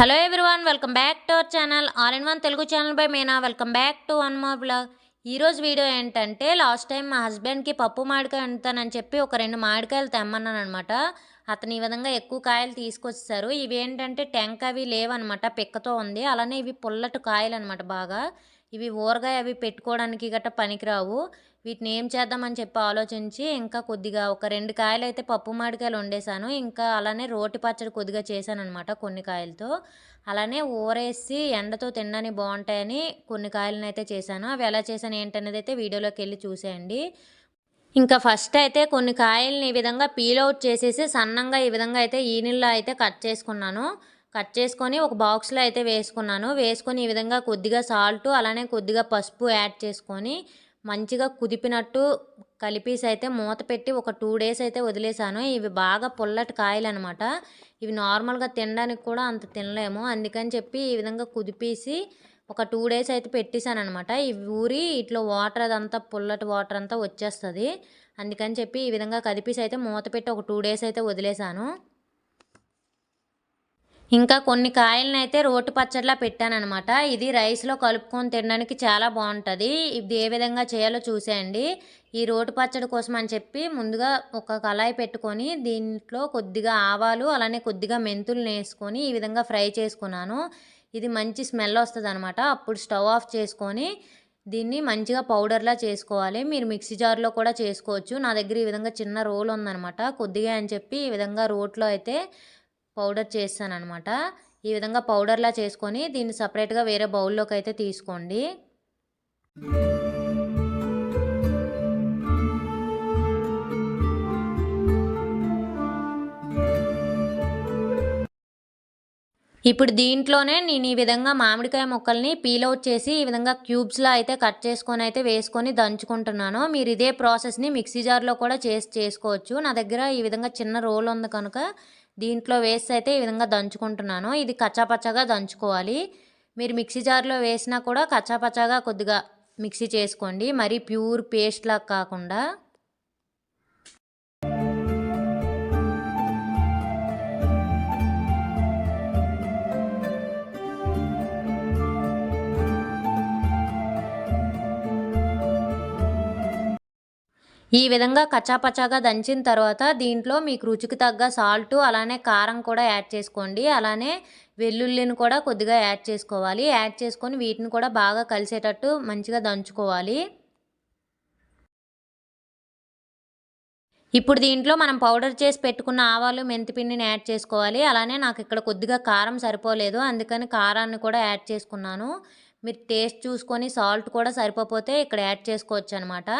Hello everyone welcome back to our channel all in one Telugu channel by Meena welcome back to one more blog ఈరోజు video ఏంటంటే last time మా హస్బెండ్కి పప్పు మామిడికాయ వండుతానని చెప్పి ఒక రెండు మామిడికాయలు తెమ్మన్నాను అనమాట అతను ఈ విధంగా ఎక్కువ కాయలు తీసుకొచ్చేసారు. ఇవి ఏంటంటే టెంక్ అవి లేవన్నమాట పిక్కతో ఉంది. అలానే ఇవి పుల్లటి కాయలు అనమాట బాగా. ఇవి ఊరగాయ అవి పెట్టుకోవడానికి గట్ట పనికిరావు. వీటిని ఏం చేద్దామని చెప్పి ఆలోచించి ఇంకా కొద్దిగా ఒక రెండు కాయలు అయితే పప్పు మామిడికాయలు వండేసాను ఇంకా అలానే రోటి పచ్చడి కొద్దిగా చేశాను అనమాట కొన్ని కాయలతో. అలానే ఊరేసి ఎండతో తినడానికి బాగుంటాయని కొన్ని కాయలను అయితే చేశాను. అవి ఎలా చేశాను ఏంటనేది అయితే వీడియోలోకి వెళ్ళి చూసేయండి. ఇంకా ఫస్ట్ అయితే కొన్ని కాయల్ని ఈ విధంగా పీల్ అవుట్ చేసేసి సన్నంగా ఈ విధంగా అయితే ఈనెల్లో అయితే కట్ చేసుకున్నాను. కట్ చేసుకొని ఒక బాక్స్లో అయితే వేసుకున్నాను. వేసుకొని ఈ విధంగా కొద్దిగా సాల్ట్ అలానే కొద్దిగా పసుపు యాడ్ చేసుకొని మంచిగా కుదిపినట్టు కలిపేసి అయితే మూత పెట్టి ఒక టూ డేస్ అయితే వదిలేసాను. ఇవి బాగా పుల్లటి కాయలు అనమాట ఇవి నార్మల్గా తినడానికి కూడా అంత తినలేము. అందుకని చెప్పి ఈ విధంగా కుదిపేసి ఒక టూ డేస్ అయితే పెట్టేశాను అనమాట ఇవి ఊరి ఇట్లా వాటర్ అదంతా పుల్లటి వాటర్ అంతా వచ్చేస్తుంది. అందుకని చెప్పి ఈ విధంగా కదిపేసి అయితే మూత పెట్టి ఒక టూ డేస్ అయితే వదిలేసాను. ఇంకా కొన్ని కాయలను అయితే రోటి పచ్చడిలా పెట్టానమాట ఇది రైస్లో కలుపుకొని తినడానికి చాలా బాగుంటుంది ఇది ఏ విధంగా చేయాలో చూసేయండి. ఈ రోటి పచ్చడి కోసం అని చెప్పి ముందుగా ఒక కళాయి పెట్టుకొని దీంట్లో కొద్దిగా ఆవాలు అలానే కొద్దిగా మెంతులు వేసుకొని ఈ విధంగా ఫ్రై చేసుకున్నాను. ఇది మంచి స్మెల్ వస్తుంది అనమాట అప్పుడు స్టవ్ ఆఫ్ చేసుకొని దీన్ని మంచిగా పౌడర్లా చేసుకోవాలి. మీరు మిక్సీ జార్లో కూడా చేసుకోవచ్చు. నా దగ్గర ఈ విధంగా చిన్న రోల్ ఉందనమాట. కొద్దిగా అని చెప్పి ఈ విధంగా రోట్లో అయితే పౌడర్ చేస్తాను అనమాట ఈ విధంగా పౌడర్లా చేసుకొని దీన్ని సపరేట్గా వేరే బౌల్లోకి అయితే తీసుకోండి. ఇప్పుడు దీంట్లోనే నేను ఈ విధంగా మామిడికాయ ముక్కల్ని పీల్ అవుట్ చేసి ఈ విధంగా క్యూబ్స్లో అయితే కట్ చేసుకొని అయితే వేసుకొని దంచుకుంటున్నాను. మీరు ఇదే ప్రాసెస్ని మిక్సీ జార్లో కూడా చేసి చేసుకోవచ్చు. నా దగ్గర ఈ విధంగా చిన్న రోల్ ఉంది కనుక దీంట్లో వేసి అయితే ఈ విధంగా దంచుకుంటున్నాను. ఇది కచ్చాపచ్చాగా దంచుకోవాలి. మీరు మిక్సీ జార్లో వేసినా కూడా కచ్చాపచ్చాగా కొద్దిగా మిక్సీ చేసుకోండి. మరీ ప్యూర్ పేస్ట్లా కాకుండా. ఈ విధంగా కచ్చాపచ్చాగా దంచిన తర్వాత దీంట్లో మీకు రుచికి తగ్గ సాల్ట్ అలానే కారం కూడా యాడ్ చేసుకోండి. అలానే వెల్లుల్లిని కూడా కొద్దిగా యాడ్ చేసుకోవాలి. యాడ్ చేసుకొని వీటిని కూడా బాగా కలిసేటట్టు మంచిగా దంచుకోవాలి. ఇప్పుడు దీంట్లో మనం పౌడర్ చేసి పెట్టుకున్న ఆవాలు మెంతిపిండిని యాడ్ చేసుకోవాలి. అలానే నాకు ఇక్కడ కొద్దిగా కారం సరిపోలేదు. అందుకని కారాన్ని కూడా యాడ్ చేసుకున్నాను. మీరు టేస్ట్ చూసుకొని సాల్ట్ కూడా సరిపోతే ఇక్కడ యాడ్ చేసుకోవచ్చు అనమాట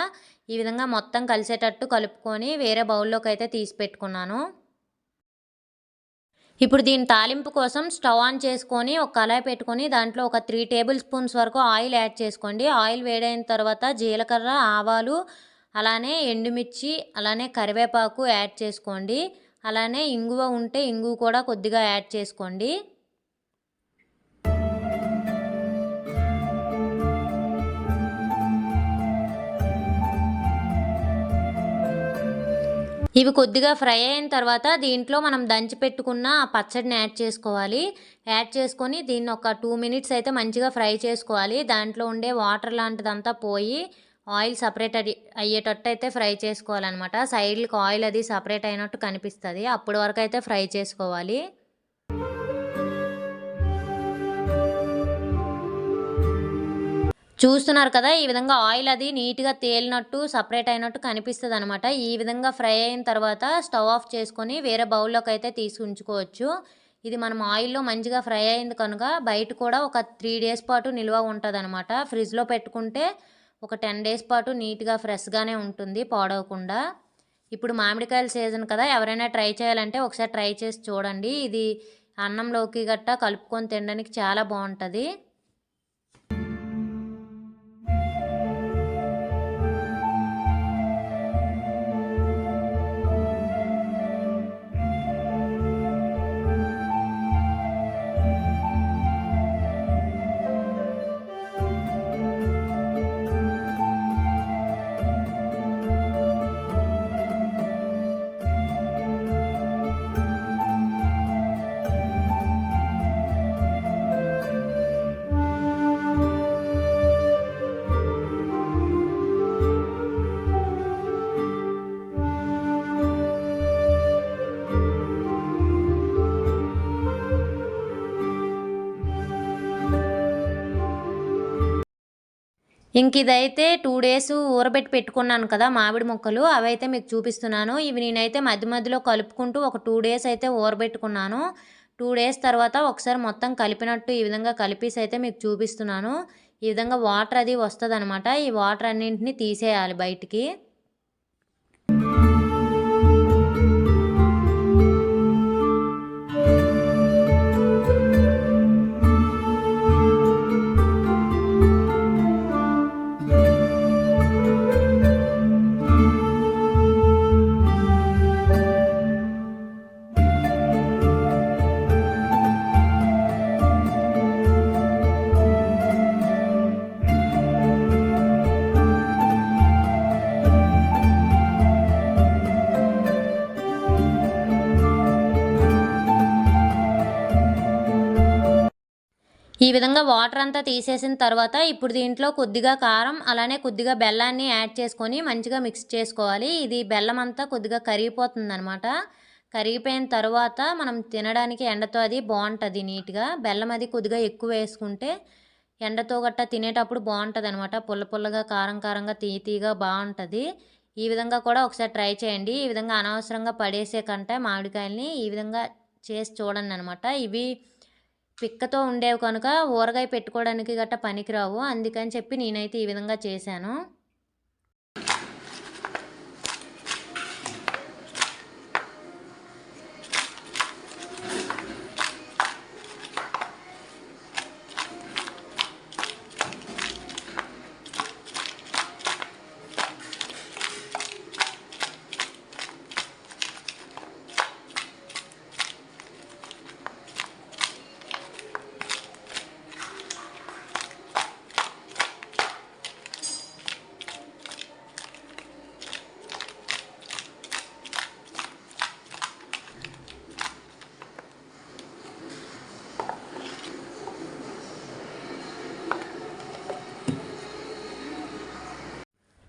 ఈ విధంగా మొత్తం కలిసేటట్టు కలుపుకొని వేరే బౌల్లోకి అయితే తీసి పెట్టుకున్నాను. ఇప్పుడు దీని తాలింపు కోసం స్టవ్ ఆన్ చేసుకొని ఒక కళాయి పెట్టుకొని దాంట్లో ఒక త్రీ టేబుల్ స్పూన్స్ వరకు ఆయిల్ యాడ్ చేసుకోండి. ఆయిల్ వేడైన తర్వాత జీలకర్ర ఆవాలు అలానే ఎండుమిర్చి అలానే కరివేపాకు యాడ్ చేసుకోండి. అలానే ఇంగువ ఉంటే ఇంగువ కూడా కొద్దిగా యాడ్ చేసుకోండి. ఇవి కొద్దిగా ఫ్రై అయిన తర్వాత దీంట్లో మనం దంచి పెట్టుకున్న పచ్చడిని యాడ్ చేసుకోవాలి. యాడ్ చేసుకొని దీన్ని ఒక టూ మినిట్స్ అయితే మంచిగా ఫ్రై చేసుకోవాలి. దాంట్లో ఉండే వాటర్ లాంటిదంతా పోయి ఆయిల్ సపరేట్ అయ్యేటట్టు అయితే ఫ్రై చేసుకోవాలన్నమాట. సైడ్కి ఆయిల్ అది సపరేట్ అయినట్టు కనిపిస్తుంది. అప్పటి వరకు అయితే ఫ్రై చేసుకోవాలి. చూస్తున్నారు కదా ఈ విధంగా ఆయిల్ అది నీట్గా తేలినట్టు సపరేట్ అయినట్టు కనిపిస్తుంది అనమాట ఈ విధంగా ఫ్రై అయిన తర్వాత స్టవ్ ఆఫ్ చేసుకొని వేరే బౌల్లోకి అయితే తీసి ఉంచుకోవచ్చు ఇది మనం ఆయిల్లో మంచిగా ఫ్రై అయింది కనుక బయట కూడా ఒక త్రీ డేస్ పాటు నిల్వ ఉంటుంది అనమాట ఫ్రిడ్జ్లో పెట్టుకుంటే ఒక టెన్ డేస్ పాటు నీట్గా ఫ్రెష్గానే ఉంటుంది పాడవకుండా. ఇప్పుడు మామిడికాయల సీజన్ కదా ఎవరైనా ట్రై చేయాలంటే ఒకసారి ట్రై చేసి చూడండి. ఇది అన్నంలోకి గట్టా కలుపుకొని తినడానికి చాలా బాగుంటుంది. ఇంక ఇదైతే టూ డేస్ ఊరబెట్టి పెట్టుకున్నాను కదా మామిడి ముక్కలు అవైతే మీకు చూపిస్తున్నాను. ఇవి నేనైతే మధ్య మధ్యలో కలుపుకుంటూ ఒక టూ డేస్ అయితే ఊరబెట్టుకున్నాను. టూ డేస్ తర్వాత ఒకసారి మొత్తం కలిపినట్టు ఈ విధంగా కలిపేసి అయితే మీకు చూపిస్తున్నాను. ఈ విధంగా వాటర్ అది వస్తుంది ఈ వాటర్ అన్నింటినీ తీసేయాలి బయటికి. ఈ విధంగా వాటర్ అంతా తీసేసిన తర్వాత ఇప్పుడు దీంట్లో కొద్దిగా కారం అలానే కొద్దిగా బెల్లాన్ని యాడ్ చేసుకొని మంచిగా మిక్స్ చేసుకోవాలి. ఇది బెల్లం అంతా కొద్దిగా కరిగిపోతుంది అనమాట కరిగిపోయిన తర్వాత మనం తినడానికి ఎండతో అది బాగుంటుంది నీట్గా. బెల్లం అది కొద్దిగా ఎక్కువ వేసుకుంటే ఎండతో గట్టా తినేటప్పుడు బాగుంటుంది అనమాట పుల్ల పుల్లగా కారం కారంగా తీ తీగా బాగుంటుంది. ఈ విధంగా కూడా ఒకసారి ట్రై చేయండి. ఈ విధంగా అనవసరంగా పడేసే కంటే మామిడికాయల్ని ఈ విధంగా చేసి చూడండి అనమాట ఇవి పిక్కతో ఉండేవి కనుక ఊరగాయ పెట్టుకోవడానికి గట్ట పనికిరావు. అందుకని చెప్పి నేనైతే ఈ విధంగా చేశాను.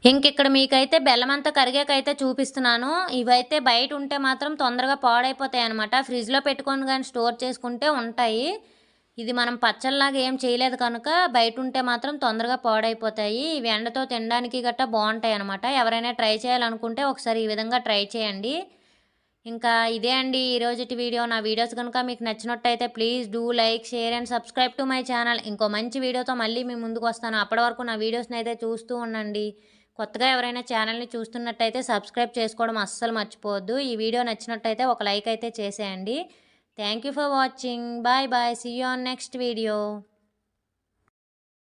ఇంకిక్కడ మీకైతే బెల్లం అంతా కరిగాకైతే చూపిస్తున్నాను. ఇవైతే బయట ఉంటే మాత్రం తొందరగా పాడైపోతాయి అనమాట ఫ్రిడ్జ్లో పెట్టుకొని కానీ స్టోర్ చేసుకుంటే ఉంటాయి. ఇది మనం పచ్చల్లాగా ఏం చేయలేదు కనుక బయట ఉంటే మాత్రం తొందరగా పాడైపోతాయి. ఇవి ఎండతో తినడానికి గట్టా బాగుంటాయి అనమాట ఎవరైనా ట్రై చేయాలనుకుంటే ఒకసారి ఈ విధంగా ట్రై చేయండి. ఇంకా ఇదే అండి ఈరోజుటి వీడియో. నా వీడియోస్ కనుక మీకు నచ్చినట్టయితే please do like share and subscribe to my channel. ఇంకో మంచి వీడియోతో మళ్ళీ మీ ముందుకు వస్తాను. అప్పటి వరకు నా వీడియోస్ని అయితే చూస్తూ ఉండండి. కొత్తగా ఎవరైనా ఛానల్ని చూస్తున్నట్టయితే సబ్స్క్రైబ్ చేసుకోవడం అస్సలు మర్చిపోవద్దు. ఈ వీడియో నచ్చినట్టయితే ఒక లైక్ అయితే చేసేయండి. Thank you for watching bye bye see you on next video